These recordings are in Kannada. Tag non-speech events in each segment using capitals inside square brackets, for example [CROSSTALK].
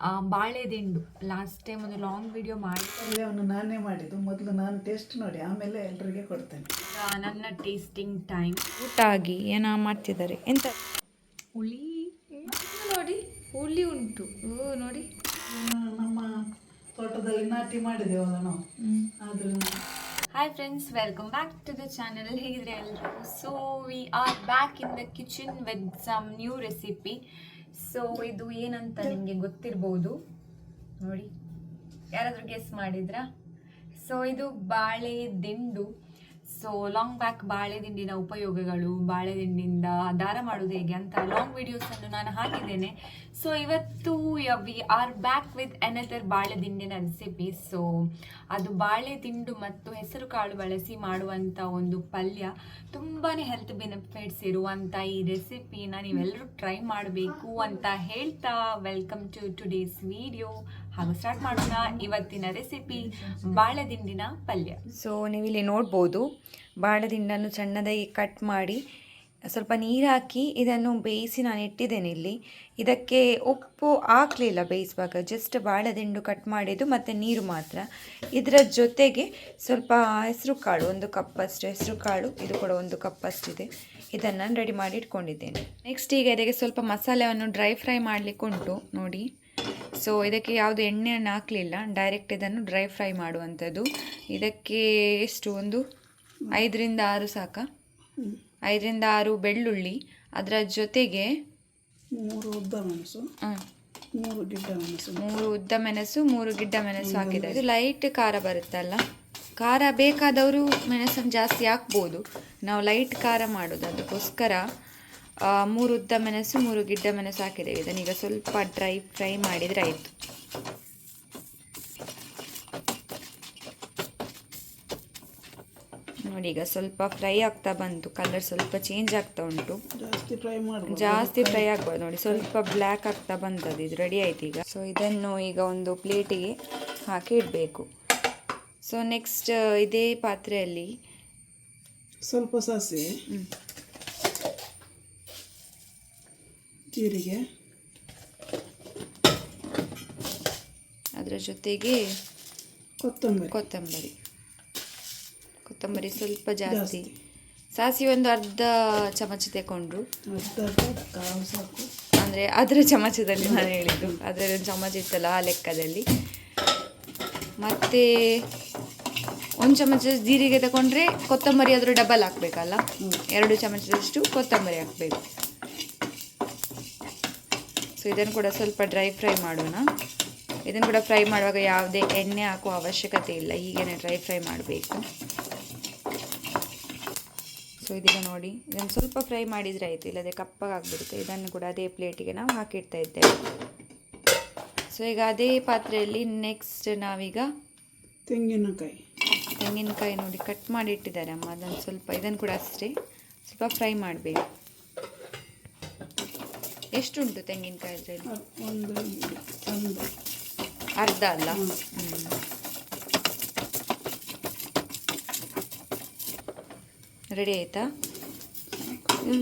ಆ, ಬಾಳೆದಿಂಡು. ಲಾಸ್ಟ್ ಟೈಮ್ ಒಂದು ಲಾಂಗ್ ವಿಡಿಯೋ ಮಾಡಿ ಅವನು ನಾನೇ ಮಾಡಿದ್ದು. ಮೊದಲು ನಾನು ಟೇಸ್ಟ್ ನೋಡಿ ಆಮೇಲೆ ಎಲ್ಲರಿಗೆ ಕೊಡ್ತೇನೆ. ನನ್ನ ಟೇಸ್ಟಿಂಗ್ ಟೈಮ್ ಊಟ ಆಗಿ ಏನೋ ಮಾಡ್ತಿದ್ದಾರೆ. ಎಂತ? ಹುಳಿ. ನೋಡಿ. ಹುಳಿ ಉಂಟು. ಓ ನೋಡಿ. ನಮ್ಮ ತೋಟದಲ್ಲಿ ನಾಟಿ ಮಾಡಿದೆವಲ್ಲ ನಾವು ಆದ್ರೂ hi friends welcome back to the channel ಹೇಗಿದ್ರೆ ಎಲ್ಲರೂ so we are back in the kitchen with some new recipe so ಇದು ಏನಂತ ನಿಮಗೆ ಗೊತ್ತಿರ್ಬೋದು. ನೋಡಿ. ಯಾರಾದರೂ ಗೆಸ್ ಮಾಡಿದ್ರಾ? ಸೊ ಇದು ಬಾಳೆ ದಿಂಡು. ಸೊ ಲಾಂಗ್ ಬ್ಯಾಕ್ ಬಾಳೆದಿಂಡಿನ ಉಪಯೋಗಗಳು ಬಾಳೆ ದಿಂಡಿಂದ ದಾರ ಮಾಡೋದು ಹೇಗೆ ಅಂತ ಲಾಂಗ್ ವಿಡಿಯೋಸನ್ನು ನಾನು ಹಾಕಿದ್ದೇನೆ. ಸೊ ಇವತ್ತು we are back with another ಬಾಳೆದಿಂಡಿನ recipe so ಅದು ಬಾಳೆ ದಿಂಡು ಮತ್ತು ಹೆಸರು ಕಾಳು ಬಳಸಿ ಮಾಡುವಂಥ ಒಂದು ಪಲ್ಯ. ತುಂಬಾ ಹೆಲ್ತ್ ಬೆನಿಫಿಟ್ಸ್ ಇರುವಂಥ ಈ ರೆಸಿಪಿನ ನೀವೆಲ್ಲರೂ ಟ್ರೈ ಮಾಡಬೇಕು ಅಂತ ಹೇಳ್ತಾ ವೆಲ್ಕಮ್ ಟು ಟುಡೇಸ್ ವಿಡಿಯೋ ಹಾಗೂ ಸ್ಟಾರ್ಟ್ ಮಾಡೋಣ ಇವತ್ತಿನ ರೆಸಿಪಿ, ಬಾಳೆದಿಂಡಿನ ಪಲ್ಯ. ಸೊ ನೀವಿಲ್ಲಿ ನೋಡ್ಬೋದು, ಬಾಳೆದಿಂಡನ್ನು ಸಣ್ಣದಾಗಿ ಕಟ್ ಮಾಡಿ, ಸ್ವಲ್ಪ ನೀರು ಹಾಕಿ ಇದನ್ನು ಬೇಯಿಸಿ ನಾನು ಇಟ್ಟಿದ್ದೇನೆ ಇಲ್ಲಿ. ಇದಕ್ಕೆ ಉಪ್ಪು ಹಾಕಲಿಲ್ಲ ಬೇಯಿಸುವಾಗ ಜಸ್ಟ್ ಬಾಳೆದಿಂಡು ಕಟ್ ಮಾಡಿದ್ದು ಮತ್ತು ನೀರು ಮಾತ್ರ. ಇದರ ಜೊತೆಗೆ ಸ್ವಲ್ಪ ಹೆಸರು ಕಾಳು, ಒಂದು ಕಪ್ಪಷ್ಟು ಹೆಸರು ಕಾಳು, ಇದು ಕೂಡ ಒಂದು ಕಪ್ಪಷ್ಟಿದೆ ಇದನ್ನು ನಾನು ರೆಡಿ ಮಾಡಿ ಇಟ್ಕೊಂಡಿದ್ದೇನೆ. ನೆಕ್ಸ್ಟ್ ಈಗ ಇದಕ್ಕೆ ಸ್ವಲ್ಪ ಮಸಾಲೆಯನ್ನು ಡ್ರೈ ಫ್ರೈ ಮಾಡಲಿಕ್ಕೆ ಉಂಟು ನೋಡಿ. ಸೊ ಇದಕ್ಕೆ ಯಾವುದು ಎಣ್ಣೆಯನ್ನು ಹಾಕಲಿಲ್ಲ. ಡೈರೆಕ್ಟ್ ಇದನ್ನು ಡ್ರೈ ಫ್ರೈ ಮಾಡುವಂಥದ್ದು. ಇದಕ್ಕೆ ಎಷ್ಟು? ಒಂದು ಐದರಿಂದ ಆರು ಸಾಕ. ಐದರಿಂದ ಆರು ಬೆಳ್ಳುಳ್ಳಿ. ಅದರ ಜೊತೆಗೆ ಮೂರು ಉದ್ದ ಮೆಣಸು. ಮೂರು ಗಿಡ್ಡ ಮೆಣಸು. ಮೂರು ಉದ್ದ ಮೆಣಸು ಮೂರು ಗಿಡ್ಡ ಮೆಣಸು ಹಾಕಿದ್ದಾರೆ. ಇದು ಲೈಟ್ ಖಾರ ಬರುತ್ತಲ್ಲ ಖಾರ ಬೇಕಾದವರು ಮೆಣಸನ್ನು ಜಾಸ್ತಿ ಹಾಕ್ಬೋದು. ನಾವು ಲೈಟ್ ಖಾರ ಮಾಡೋದು. ಅದಕ್ಕೋಸ್ಕರ ಮೂರು ಉದ್ದ ಮೆಣಸು ಮೂರು ಗಿಡ್ಡ ಮೆಣಸು ಹಾಕಿದ್ದೇವೆ. ಇದನ್ನೀಗ ಸ್ವಲ್ಪ ಡ್ರೈ ಫ್ರೈ ಮಾಡಿದರೆ ಆಯಿತು. ನೋಡಿ ಈಗ ಸ್ವಲ್ಪ ಫ್ರೈ ಆಗ್ತಾ ಬಂತು. ಕಲರ್ ಸ್ವಲ್ಪ ಚೇಂಜ್ ಆಗ್ತಾ ಉಂಟು. ಜಾಸ್ತಿ ಫ್ರೈ ಜಾಸ್ತಿ ಫ್ರೈ ಆಗ್ಬಾರ್ದು ನೋಡಿ ಸ್ವಲ್ಪ ಬ್ಲ್ಯಾಕ್ ಆಗ್ತಾ ಬಂತದ್ದು ಇದು ರೆಡಿ ಆಯ್ತು ಈಗ. ಸೊ ಇದನ್ನು ಈಗ ಒಂದು ಪ್ಲೇಟಿಗೆ ಹಾಕಿ ಇಡಬೇಕು. ಸೊ ನೆಕ್ಸ್ಟ್ ಇದೇ ಪಾತ್ರೆಯಲ್ಲಿ ಸ್ವಲ್ಪ ಸಾಸಿವೆ ಜೀರಿಗೆ ಅದರ ಜೊತೆಗೆ ಕೊತ್ತಂಬರಿ. ಕೊತ್ತಂಬರಿ. ಕೊತ್ತಂಬರಿ ಸ್ವಲ್ಪ ಜಾಸ್ತಿ. ಸಾಸಿವೆ ಒಂದು ಅರ್ಧ ಚಮಚ ತಗೊಂಡ್ರು ಅಂದರೆ ಅದರ ಚಮಚದಲ್ಲಿ ನಾನು ಹೇಳಿದ್ದು. ಅದರಲ್ಲಿ ಒಂದು ಚಮಚ ಇತ್ತಲ್ಲ ಆ ಲೆಕ್ಕದಲ್ಲಿ. ಮತ್ತು ಒಂದು ಚಮಚ ಜೀರಿಗೆ ತಗೊಂಡ್ರೆ ಕೊತ್ತಂಬರಿ ಅದರ ಡಬಲ್ ಹಾಕಬೇಕಲ್ಲ? ಎರಡು ಚಮಚದಷ್ಟು ಕೊತ್ತಂಬರಿ ಹಾಕಬೇಕು. ಸೊ ಇದನ್ನು ಕೂಡ ಸ್ವಲ್ಪ ಡ್ರೈ ಫ್ರೈ ಮಾಡೋಣ. ಇದನ್ನು ಕೂಡ ಫ್ರೈ ಮಾಡುವಾಗ ಯಾವುದೇ ಎಣ್ಣೆ ಹಾಕುವ ಅವಶ್ಯಕತೆ ಇಲ್ಲ. ಹೀಗೇನೆ ಡ್ರೈ ಫ್ರೈ ಮಾಡಬೇಕು. ಸೊ ಇದೀಗ ನೋಡಿ ಇದನ್ನು ಸ್ವಲ್ಪ ಫ್ರೈ ಮಾಡಿದರೆ ಆಯಿತು ಇಲ್ಲದೆ ಕಪ್ಪಗಾಗ್ಬಿಡುತ್ತೆ ಇದನ್ನು ಕೂಡ ಅದೇ ಪ್ಲೇಟಿಗೆ ನಾವು ಹಾಕಿಡ್ತಾ ಇದ್ದೇವೆ. ಸೊ ಈಗ ಅದೇ ಪಾತ್ರೆಯಲ್ಲಿ ನೆಕ್ಸ್ಟ್ ನಾವೀಗ ತೆಂಗಿನಕಾಯಿ. ತೆಂಗಿನಕಾಯಿ ನೋಡಿ ಕಟ್ ಮಾಡಿ ಇಟ್ಟಿದ್ದಾರೆ ಅಮ್ಮ. ಅದನ್ನು ಸ್ವಲ್ಪ ಇದನ್ನು ಕೂಡ ಅಷ್ಟೇ ಸ್ವಲ್ಪ ಫ್ರೈ ಮಾಡಬೇಕು. ಎಷ್ಟುಂಟು ತೆಂಗಿನಕಾಯಿ ಅದರಲ್ಲಿ ಒಂದು ಒಂದು ಅರ್ಧ ಅಲ್ಲ. ರೆಡಿ ಆಯ್ತಾ?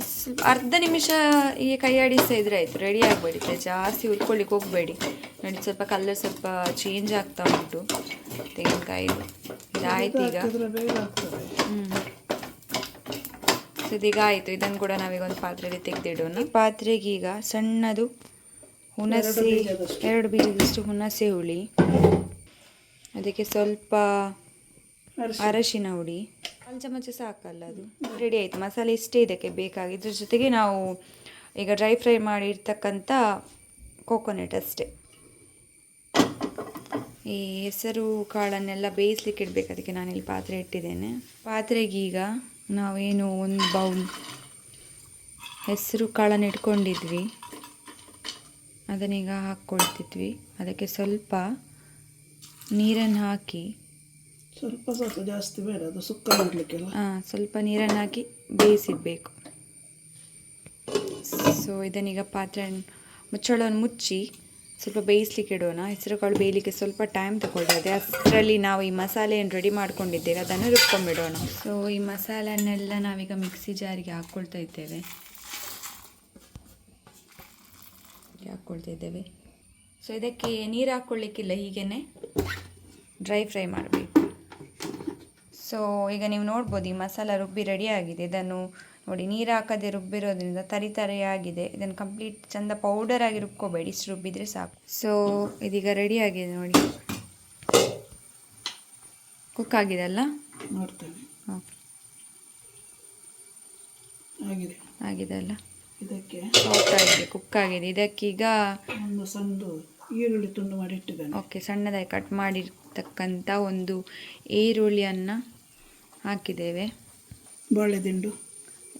ಸ್ವಲ್ಪ ಅರ್ಧ ನಿಮಿಷ ಈ ಕೈ ಆಡಿಸ್ತಾ ಇದ್ರೆ ಆಯ್ತು. ರೆಡಿ ಆಗಬೇಡಿ ಜಾಸ್ತಿ ಹುರ್ಕೊಳ್ಳಿಕ್ಕೆ ಹೋಗಬೇಡಿ. ನೋಡಿ ಸ್ವಲ್ಪ ಕಲರ್ ಸ್ವಲ್ಪ ಚೇಂಜ್ ಆಗ್ತಾ ಉಂಟು. ತೆಂಗಿನಕಾಯಿ. ಇದಾಯ್ತು ಈಗ. ಹ್ಮ್. ಹ್ಞೂ ಇದೀಗ ಆಯಿತು ಇದನ್ನು ಕೂಡ ನಾವೀಗೊಂದು ಪಾತ್ರೆಯಲ್ಲಿ ತೆಗೆದಿಡೋಣ. ಪಾತ್ರೆಗೆ ಈಗ ಸಣ್ಣದು ಹುಣಸೆ. ಎರಡು ಬೀಜದಷ್ಟು. ಹುಣಸೆ ಹುಳಿ ಅದಕ್ಕೆ ಸ್ವಲ್ಪ ಅರಿಶಿನ. ಹುಡಿ ಒಂದು ಚಮಚ ಸಾಕಲ್ಲ ಅದು. ರೆಡಿ ಆಯಿತು. ಮಸಾಲೆ ಇಷ್ಟೇ ಇದಕ್ಕೆ ಬೇಕಾಗಿ. ಇದ್ರ ಜೊತೆಗೆ ನಾವು ಈಗ ಡ್ರೈ ಫ್ರೈ ಮಾಡಿರ್ತಕ್ಕಂಥ ಕೋಕೋನಟ್ ಅಷ್ಟೇ. ಈ ಹೆಸರು ಕಾಳನ್ನೆಲ್ಲ ಬೇಯಿಸ್ಲಿಕ್ಕೆ ಇಡಬೇಕು. ಅದಕ್ಕೆ ನಾನಿಲ್ಲಿ ಪಾತ್ರೆ ಇಟ್ಟಿದ್ದೇನೆ. ಪಾತ್ರೆಗೀಗ ಈಗ ನಾವೇನು ಒಂದು ಬೌಲ್ ಹೆಸರು ಕಾಳನ್ನು ಇಟ್ಕೊಂಡಿದ್ವಿ. ಅದನ್ನೀಗ ಹಾಕ್ಕೊಳ್ತಿದ್ವಿ. ಅದಕ್ಕೆ ಸ್ವಲ್ಪ ನೀರನ್ನು ಹಾಕಿ. ಸ್ವಲ್ಪ ಸ್ವಲ್ಪ ಜಾಸ್ತಿ ಬೇಡ ಅದು ಸುಕ್ಕ ಮಾಡಲಿಕ್ಕೆ ಹಾಂ ಸ್ವಲ್ಪ ನೀರನ್ನು ಹಾಕಿ ಬೇಯಿಸಿಡಬೇಕು. ಸೊ ಇದನ್ನೀಗ ಪಾತ್ರೆ ಮುಚ್ಚಳವನ್ನು ಮುಚ್ಚಿ ಸ್ವಲ್ಪ ಬೇಯಿಸ್ಲಿಕ್ಕೆ ಇಡೋಣ. ಹೆಸರುಕಾಳು ಬೇಯಲಿಕ್ಕೆ ಸ್ವಲ್ಪ ಟೈಮ್ ತಗೊಳ್ತದೆ ಅಷ್ಟರಲ್ಲಿ ನಾವು ಈ ಮಸಾಲೆಯನ್ನು ರೆಡಿ ಮಾಡ್ಕೊಂಡಿದ್ದೇವೆ. ಅದನ್ನು ರುಬ್ಕೊಂಡ್ಬಿಡೋಣ ಸೊ ಈ ಮಸಾಲೆಯನ್ನೆಲ್ಲ ನಾವೀಗ ಮಿಕ್ಸಿ ಜಾರಿಗೆ ಹಾಕ್ಕೊಳ್ತಾ ಇದ್ದೇವೆ. ಹಾಕ್ಕೊಳ್ತಾ ಇದ್ದೇವೆ. ಸೊ ಇದಕ್ಕೆ ನೀರು ಹಾಕ್ಕೊಳ್ಳಿಕ್ಕಿಲ್ಲ ಹೀಗೇ ಡ್ರೈ ಫ್ರೈ ಮಾಡಬೇಕು. ಸೊ ಈಗ ನೀವು ನೋಡ್ಬೋದು ಈ ಮಸಾಲ ರುಬ್ಬಿ ರೆಡಿ ಆಗಿದೆ. ಇದನ್ನು ನೋಡಿ ನೀರು ಹಾಕದೆ ರುಬ್ಬಿರೋದ್ರಿಂದ ತರಿ ತರಿಯಾಗಿದೆ. ಆಗಿದೆ ಇದನ್ನು ಕಂಪ್ಲೀಟ್ ಚಂದ ಪೌಡರ್ ಆಗಿ ರುಬ್ಕೋಬೇಡಿ. ಇಷ್ಟು ರುಬ್ಬಿದ್ರೆ ಸಾಕು. ಸೊ ಇದೀಗ ರೆಡಿ ಆಗಿದೆ ನೋಡಿ. ಕುಕ್ ಆಗಿದೆ ಅಲ್ಲ? ನೋಡ್ತೇನೆ. ಆಗಿದೆ. ಆಗಿದೆ ಅಲ್ಲ? ಇದಕ್ಕೆ ಸಾಫ್ಟ್ ಆಗಿದೆ ಕುಕ್ ಆಗಿದೆ. ಇದಕ್ಕೀಗ ಒಂದು ಸಣ್ಣ ಈರುಳ್ಳಿ ತುಂಡು ಮಾಡಿ ಇಟ್ಟಿದ್ದೇನೆ. ಓಕೆ ಸಣ್ಣದಾಗಿ ಕಟ್ ಮಾಡಿರ್ತಕ್ಕಂಥ ಒಂದು ಈರುಳ್ಳಿಯನ್ನು ಹಾಕಿದ್ದೇವೆ. ಬಾಳೆದಿಂಡು.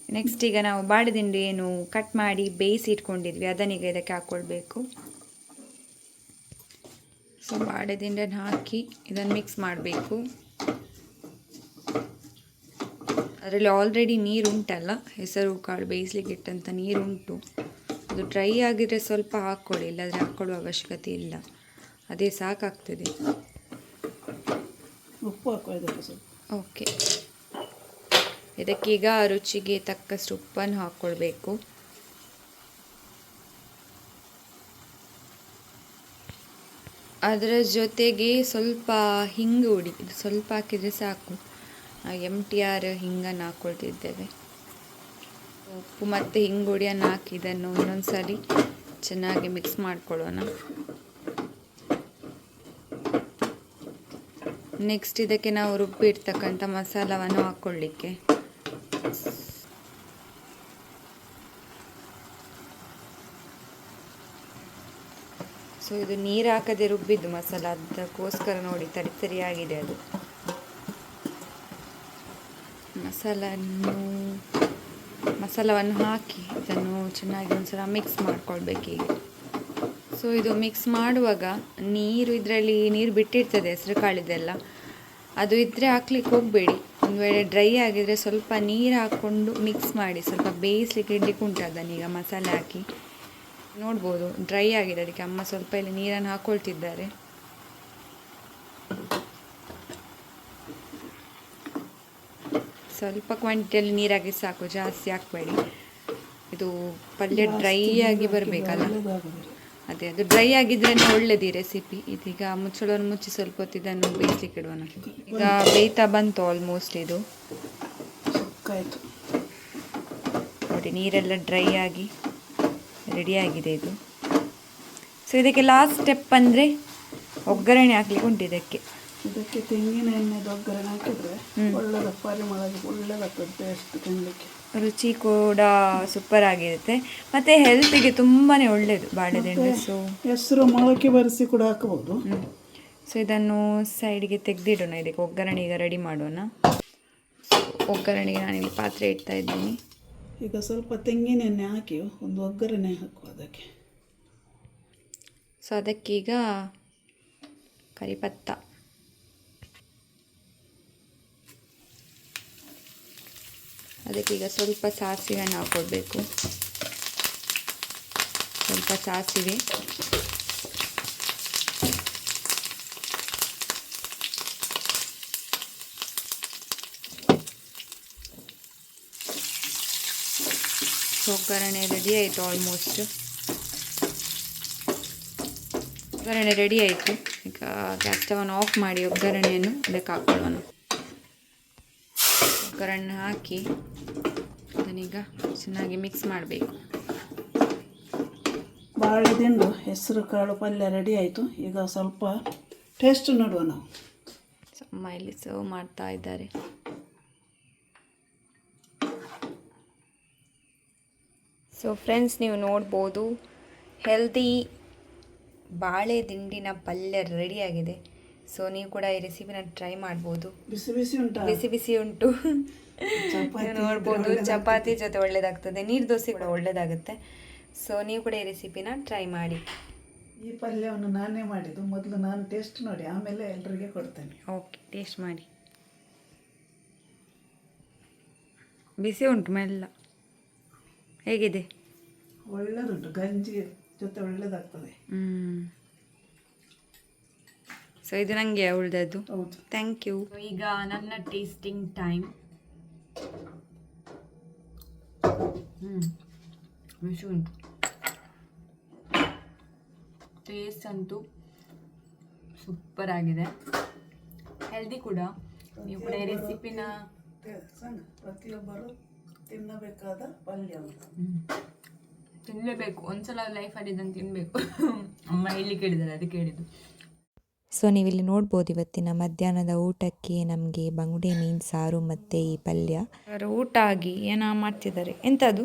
ನೆಕ್ಸ್ಟ್ ಈಗ ನಾವು ಬಾಳೆದಿಂಡು ಏನು ಕಟ್ ಮಾಡಿ ಬೇಯಿಸಿ ಇಟ್ಕೊಂಡಿದ್ವಿ ಅದನ್ನೀಗ ಇದಕ್ಕೆ ಹಾಕ್ಕೊಳ್ಬೇಕು ಸೊ ಬಾಳೆದಿಂಡನ್ನು ಹಾಕಿ ಇದನ್ನು ಮಿಕ್ಸ್ ಮಾಡಬೇಕು. ಅದರಲ್ಲಿ ಆಲ್ರೆಡಿ ನೀರು ಉಂಟಲ್ಲ ಹೆಸರು ಕಾಳು ಬೇಯಿಸ್ಲಿಕ್ಕೆ ಇಟ್ಟಂಥ ನೀರುಂಟು. ಅದು ಡ್ರೈ ಆಗಿದ್ರೆ ಸ್ವಲ್ಪ ಹಾಕ್ಕೊಳ್ಳಿ ಇಲ್ಲಾದರೆ ಹಾಕ್ಕೊಳ್ಳುವ ಅವಶ್ಯಕತೆ ಇಲ್ಲ. ಅದೇ ಸಾಕಾಗ್ತದೆ. ಉಪ್ಪು ಹಾಕೊಳ್ಳೋದಕ್ಕೆ ಸ್ವಲ್ಪ. ಓಕೆ ಇದಕ್ಕೀಗ ರುಚಿಗೆ ತಕ್ಕಷ್ಟು ಉಪ್ಪನ್ನು ಹಾಕ್ಕೊಳ್ಬೇಕು ಅದರ ಜೊತೆಗೆ ಸ್ವಲ್ಪ ಹಿಂಗು ಉಡಿ, ಸ್ವಲ್ಪ ಹಾಕಿದರೆ ಸಾಕು. ಎಂ ಟಿ ಆರ್ ಹಿಂಗನ್ನು ಹಾಕ್ಕೊಳ್ತಿದ್ದೇವೆ ಉಪ್ಪು ಮತ್ತು ಹಿಂಗು ಹುಡಿಯನ್ನು ಹಾಕಿ ಇದನ್ನು ಸರಿ ಚೆನ್ನಾಗಿ ಮಿಕ್ಸ್ ಮಾಡ್ಕೊಳ್ಳೋಣ. ನೆಕ್ಸ್ಟ್ ಇದಕ್ಕೆ ನಾವು ರುಬ್ಬಿರ್ತಕ್ಕಂಥ ಮಸಾಲವನ್ನು ಹಾಕ್ಕೊಳ್ಳಿಕ್ಕೆ. ಸೊ ಇದು ನೀರು ಹಾಕದೆ ರುಬ್ಬಿದ್ದು ಮಸಾಲ, ಅದಕ್ಕೋಸ್ಕರ ನೋಡಿ, ತರಿ ತರಿಯಾಗಿದೆ ಅದು. ಮಸಾಲನ್ನು, ಮಸಾಲವನ್ನು ಹಾಕಿ, ಇದನ್ನು ಚೆನ್ನಾಗಿ ಒಂದ್ಸಲ ಮಿಕ್ಸ್ ಮಾಡ್ಕೊಳ್ಬೇಕು ಈಗ ಸೊ ಇದು ಮಿಕ್ಸ್ ಮಾಡುವಾಗ ನೀರು ಇದರಲ್ಲಿ, ನೀರು ಬಿಟ್ಟಿರ್ತದೆ ಹೆಸರು ಕಾಳಿದೆಲ್ಲ. ಅದು ಇದ್ದರೆ ಹಾಕ್ಲಿಕ್ಕೆ ಹೋಗಬೇಡಿ. ಒಂದು ವೇಳೆ ಡ್ರೈ ಆಗಿದರೆ ಸ್ವಲ್ಪ ನೀರು ಹಾಕ್ಕೊಂಡು ಮಿಕ್ಸ್ ಮಾಡಿ, ಸ್ವಲ್ಪ ಬೇಯಿಸ್ಲಿಕ್ಕೆ ಇಡ್ಲಿಕ್ಕೆ ಉಂಟು ಅದನ್ನೀಗ ಮಸಾಲೆ ಹಾಕಿ. ನೋಡ್ಬೋದು ಡ್ರೈ ಆಗಿದೆ ಅದಕ್ಕೆ ಅಮ್ಮ ಸ್ವಲ್ಪ ಇಲ್ಲಿ ನೀರನ್ನು ಹಾಕ್ಕೊಳ್ತಿದ್ದಾರೆ ಸ್ವಲ್ಪ ಕ್ವಾಂಟಿಟಿಯಲ್ಲಿ ನೀರಾಗಿ ಸಾಕು ಜಾಸ್ತಿ ಹಾಕಬೇಡಿ. ಇದು ಪಲ್ಯ ಡ್ರೈ ಆಗಿ ಬರಬೇಕಲ್ಲ? ಅದೇ ಅದು ಡ್ರೈ ಆಗಿದ್ರೇ ಒಳ್ಳೇದು ಈ ರೆಸಿಪಿ ಇದೀಗ ಮುಚ್ಚಳವನ್ನು ಮುಚ್ಚಿ ಸ್ವಲ್ಪ ಹೊತ್ತು ಇದನ್ನು ಬೇಯಿಸ್ಲಿಕ್ಕೆ ಈಗ ಬೇಯ್ತಾ ಬಂತು ಆಲ್ಮೋಸ್ಟ್ ಇದು. ನೋಡಿ ನೀರೆಲ್ಲ ಡ್ರೈ ಆಗಿ. ರೆಡಿಯಾಗಿದೆ ಇದು. ಸೊ ಇದಕ್ಕೆ ಲಾಸ್ಟ್ ಸ್ಟೆಪ್ ಅಂದರೆ ಒಗ್ಗರಣೆ ಹಾಕ್ಲಿಕ್ಕೆ ಉಂಟು ಇದಕ್ಕೆ. ಇದಕ್ಕೆ ತೆಂಗಿನ ಎಣ್ಣೆದು ಒಗ್ಗರಣೆ ಹಾಕಿದ್ರೆ ಒಳ್ಳೆ ಒಳ್ಳೆದ ಪರಿಮಳ ಒಳ್ಳೆದಾಗ್ತದೆ ಟೇಸ್ಟ್ ತಿನ್ನಲಿಕ್ಕೆ ರುಚಿ ಕೂಡ ಸೂಪರ್ ಆಗಿರುತ್ತೆ. ಮತ್ತೆ ಹೆಲ್ತಿಗೆ ತುಂಬಾನೇ ಒಳ್ಳೆಯದು ಬಾಳೆದೆಣ್ಣೆ ಸೊ ಹೆಸರು ಮೊಳಕೆ ಬರೆಸಿ ಕೂಡ ಹಾಕಬಹುದು. ಸೊ ಇದನ್ನು ಸೈಡ್ಗೆ ತೆಗೆದಿಡೋಣ ಇದಕ್ಕೆ ಒಗ್ಗರಣೆ ಈಗ ರೆಡಿ ಮಾಡೋಣ. ಒಗ್ಗರಣೆಗೆ ನಾನು ಇಲ್ಲಿ ಪಾತ್ರೆ ಇಡ್ತಾ ಇದ್ದೀನಿ. ಈಗ ಸ್ವಲ್ಪ ತೆಂಗಿನ ಎಣ್ಣೆ ಹಾಕಿ ಒಂದು ಒಗ್ಗರಣೆ ಹಾಕು ಅದಕ್ಕೆ. ಸೊ, ಅದಕ್ಕೀಗ ಕರಿಪತ್ತ. ಅದಕ್ಕೀಗ ಸ್ವಲ್ಪ ಸಾಸಿವೆಯನ್ನು ಕೊಡಬೇಕು. ಸ್ವಲ್ಪ ಸಾಸಿವೆ. ಒಗ್ಗರಣೆ ರೆಡಿ ಆಯಿತು ಆಲ್ಮೋಸ್ಟ್ ಒಗ್ಗರಣೆ ರೆಡಿ ಆಯಿತು. ಈಗ ಗ್ಯಾಸ್ ಸ್ಟವನ್ನು ಆಫ್ ಮಾಡಿ ಒಗ್ಗರಣೆಯನ್ನು ಅದಕ್ಕೆ ಹಾಕೊಳ್ಳೋಣ. ಒಗ್ಗರಣೆ ಹಾಕಿ ಅದನ್ನೀಗ ಚೆನ್ನಾಗಿ ಮಿಕ್ಸ್ ಮಾಡಬೇಕು. ಬಾಳೆದಿಂಡು ಹೆಸರು ಕಾಳು ಪಲ್ಯ ರೆಡಿ ಆಯಿತು. ಈಗ ಸ್ವಲ್ಪ ಟೇಸ್ಟ್ ನೋಡುವ ನಾವು. ಅಮ್ಮ ಇಲ್ಲಿ ಸರ್ವ್ ಮಾಡ್ತಾ ಇದ್ದಾರೆ. ಸೊ ಫ್ರೆಂಡ್ಸ್ ನೀವು ನೋಡ್ಬೋದು ಹೆಲ್ದಿ ಬಾಳೆ ದಿಂಡಿನ ಪಲ್ಯ ರೆಡಿಯಾಗಿದೆ ಸೊ ನೀವು ಕೂಡ ಈ ರೆಸಿಪಿನ ಟ್ರೈ ಮಾಡ್ಬೋದು. ಬಿಸಿ ಬಿಸಿ ಉಂಟು? ಬಿಸಿ ಬಿಸಿ ಉಂಟು. ನೋಡ್ಬೋದು ಚಪಾತಿ ಜೊತೆ ಒಳ್ಳೇದಾಗ್ತದೆ. ನೀರು ದೋಸೆ ಕೂಡ ಒಳ್ಳೇದಾಗುತ್ತೆ. ಸೊ ನೀವು ಕೂಡ ಈ ರೆಸಿಪಿನ ಟ್ರೈ ಮಾಡಿ. ಈ ಪಲ್ಯವನ್ನು ನಾನೇ ಮಾಡಿದ್ದು. ಮೊದಲು ನಾನು ಟೇಸ್ಟ್ ನೋಡಿ ಆಮೇಲೆ ಎಲ್ಲರಿಗೆ ಕೊಡ್ತೇನೆ. ಓಕೆ ಟೇಸ್ಟ್ ಮಾಡಿ. ಬಿಸಿ ಉಂಟು ಮೆಲ್ಲ. ಹೇಗಿದೆ? ಒಳ್ಳೆದುಂಟು ಗಂಜಿ ಜೊತೆ ಒಳ್ಳೆದಾಗ್ತದೆ. ಹ್ಮ್. ಸೊ ಇದು ನನಗೆ ಉಳ್ದದ್ದು ಹೌದು. ಥ್ಯಾಂಕ್ ಯು ಈಗ ನನ್ನ ಟೇಸ್ಟಿಂಗ್ ಟೈಮ್ ಹ್ಞೂ ಉಂಟು. ಟೇಸ್ಟ್ ಅಂತೂ ಸೂಪರ್ ಆಗಿದೆ. ಹೆಲ್ದಿ ಕೂಡ. ನೀವು ಕೂಡ ಈ ರೆಸಿಪಿನ ಪ್ರತಿಯೊಬ್ಬರು ತಿನ್ನಬೇಕಾದ ಪಲ್ಯ ಅಂತ ತಿನ್ನಲೇಬೇಕು ಒಂದ್ಸಲ ಅಲ್ಲಿ ಇದನ್ನು ತಿನ್ನಬೇಕು ಅಮ್ಮ ಇಲ್ಲಿ ಕೇಳಿದಾರೆ ಅದಕ್ಕೆ ಹೇಳಿದ್ದು ಸೊ ನೀವಿಲ್ಲಿ ನೋಡ್ಬೋದು ಇವತ್ತಿನ ಮಧ್ಯಾಹ್ನದ ಊಟಕ್ಕೆ ನಮಗೆ ಬಂಗುಡೆ ಮೀನು ಸಾರು ಮತ್ತು ಈ ಪಲ್ಯ. ಊಟ ಆಗಿ ಏನೋ ಮಾಡ್ತಿದ್ದಾರೆ? ಎಂಥದ್ದು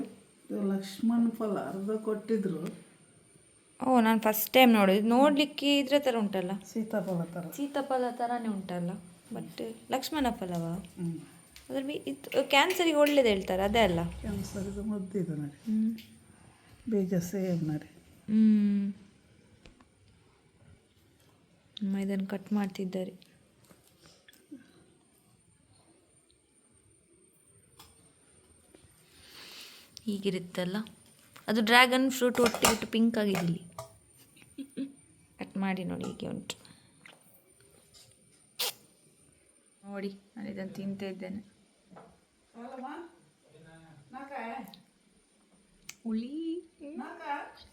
ಲಕ್ಷ್ಮಣ್ ಲಕ್ಷ್ಮಣ ಫಲ ಅರ್ಧ ಕೊಟ್ಟಿದ್ರು. ಓ ನಾನು ಫಸ್ಟ್ ಟೈಮ್ ನೋಡಿದ್ದು ನೋಡಲಿಕ್ಕೆ ಇದ್ರ ಥರ ಉಂಟಲ್ಲ. ಸೀತಾಫಲ ಥರ ಸೀತಾಫಲ ಥರನೇ ಉಂಟಲ್ಲ. ಬಟ್ ಲಕ್ಷ್ಮಣ ಫಲವ ಹ್ಞೂ ಅದ್ರ ಬಿ ಇದು ಕ್ಯಾನ್ಸರಿಗೆ ಒಳ್ಳೇದು ಹೇಳ್ತಾರೆ ಅದೇ ಅಲ್ಲ? ಕ್ಯಾನ್ಸರ್ಗೆ ಮದ್ದು ಇದು ನೋಡಿ. ಹ್ಞೂ ಬೀಜ ನೋಡಿ. ಅಮ್ಮ ಇದನ್ನು ಕಟ್ ಮಾಡ್ತಿದ್ದಾರೆ. ಹೀಗಿರುತ್ತಲ್ಲ ಅದು ಡ್ರ್ಯಾಗನ್ ಫ್ರೂಟ್ ಒಟ್ಟಿಗೆ ಪಿಂಕ್ ಆಗಿದೆ ಇಲ್ಲಿ ಕಟ್ ಮಾಡಿ ನೋಡಿ ಹೀಗೆ ಉಂಟು. ನೋಡಿ ನಾನು ಇದನ್ನು ತಿಂತಾ ಇದ್ದೇನೆ. ಹುಳಿ?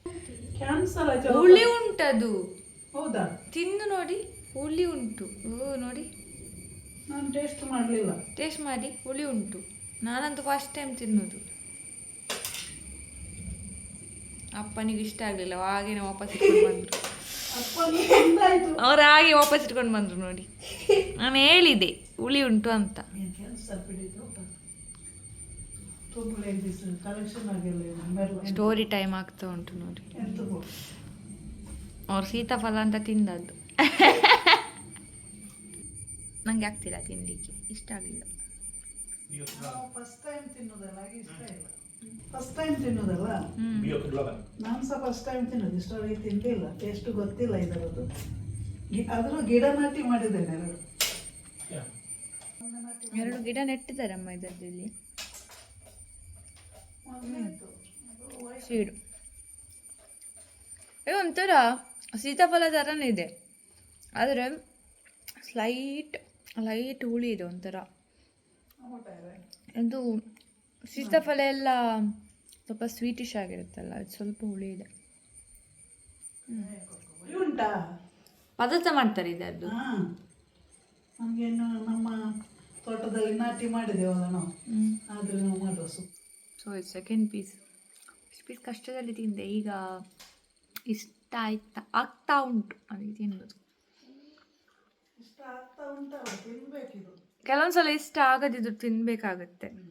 ಉಂಟು ಹುಳಿ ಉಂಟದು. ಹೌದಾ? ತಿಂದು ನೋಡಿ ಹುಳಿ ಉಂಟು. ಓ ನೋಡಿ. ನಾನು ಟೇಸ್ಟ್ ಮಾಡಲಿಲ್ಲ. ಟೇಸ್ಟ್ ಮಾಡಿ ಹುಳಿ ಉಂಟು. ನಾನಂತೂ ಫಸ್ಟ್ ಟೈಮ್ ತಿನ್ನೋದು. ಅಪ್ಪನಿಗೆ ಇಷ್ಟ ಆಗಲಿಲ್ಲ ಹಾಗೆ ವಾಪಸ್ ಬಂದರು. ಅವ್ರು ಹಾಗೆ ವಾಪಸ್ ಇಟ್ಕೊಂಡು ಬಂದ್ರು ನೋಡಿ. ನಾನು ಹೇಳಿದೆ ಹುಳಿ ಉಂಟು ಅಂತ. ಆಗಿಲ್ಲ ಸ್ಟೋರಿ ಟೈಮ್ ಆಗ್ತಾ ಉಂಟು ನೋಡಿ. ಅವ್ರು ಸೀತಾಫಲ ಅಂತ ತಿಂದದ್ದು. ನಂಗೆ ಆಗ್ತಿಲ್ಲ ತಿನ್ನಲಿಕ್ಕೆ ಇಷ್ಟ ಆಗಲಿಲ್ಲ ನಾವು ಫಸ್ಟ್ ಟೈಮ್ ತಿನ್ನೋದಲ್ಲ? ನಾನು ಸಹ ಫಸ್ಟ್ ಟೈಮ್ ತಿನ್ನೋದು. ಇಷ್ಟವರೆಗೆ ತಿಂದಿಲ್ಲ. ಟೇಸ್ಟ್ ಗೊತ್ತಿಲ್ಲ ಇದರದ್ದು. ಆದರೂ ಗಿಡ ನಾಟಿ ಮಾಡಿದ್ದೇನೆ ಎರಡು ಗಿಡ ನೆಟ್ಟಿದ್ದಾರೆ ಅಮ್ಮ ಇದರಲ್ಲಿ ಸೀಡು ಇದು ಒಂಥರ ಸೀತಾಫಲ ಥರನೇ ಇದೆ. ಆದರೆ ಸ್ಲೈಟ್ ಲೈಟ್ ಹುಳಿ ಇದೆ ಒಂಥರ. ಇದು. ಸೀತಾಫಲ ಎಲ್ಲ ಸ್ವಲ್ಪ ಸ್ವೀಟಿಶ್ ಆಗಿರುತ್ತಲ್ಲ ಅದು ಸ್ವಲ್ಪ ಹುಳಿ ಇದೆ. ಉಂಟಾ? ಪದಾರ್ಥ ಮಾಡ್ತಾರೆ ಇದೆ ಅದು. ನಮಗೇನು ನಮ್ಮ ತೋಟದಲ್ಲಿ ನಾಟಿ ಮಾಡಿದೆವಲ್ಲ ನಾವು ಆದ್ರೆ ನಾವು ಮಾಡುವ ಸೊ ಸೆಕೆಂಡ್ ಪೀಸ್ ಪೀಸ್ ಕಷ್ಟದಲ್ಲಿ ತಿಂದೆ. ಈಗ ಇಷ್ಟ ಆಯ್ತಾ? ಆಗ್ತಾ ಉಂಟು. ನನಗೆ ತಿನ್ನೋದು ಕೆಲವೊಂದ್ಸಲ ಇಷ್ಟ ಆಗದಿದ್ರು ತಿನ್ಬೇಕಾಗತ್ತೆ.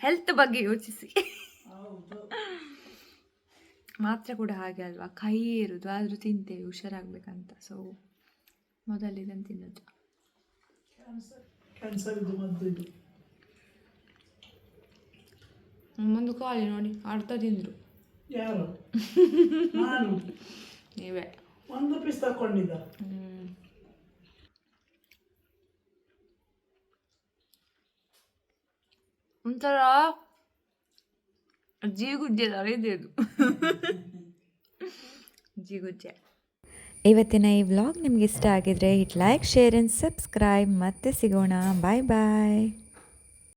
ಹೆಲ್ತ್ ಬಗ್ಗೆ ಯೋಚಿಸಿ. ಮಾತ್ರ ಕೂಡ ಹಾಗೆ ಅಲ್ವಾ? ಕೈ ಇರೋದು ಆದರೂ ತಿಂತೇವೆ ಹುಷಾರಾಗಬೇಕಂತ. ಸೊ ಮೊದಲು ಇದನ್ನು ತಿನ್ನೋದು. ಕ್ಯಾನ್ಸರ್ ಕಾಲಿ ನೋಡಿ ಅರ್ಧ ತಿಂದರು. [LAUGHS] ನೀವೇ. ಒಂದು ಪೀಸ್ ತಕೊಂಡಿದ್ದ ಒಂಥರ ಜೀಗುಜ್ಜೆ ಥರ ಇದೆ ಅದು. [LAUGHS] ಜೀಗುಜ್ಜೆ. ಇವತ್ತಿನ ಈ ವ್ಲಾಗ್ ನಿಮ್ಗೆ ಇಷ್ಟ ಆಗಿದ್ರೆ hit like share and subscribe ಮತ್ತೆ ಸಿಗೋಣ. ಬಾಯ್ ಬಾಯ್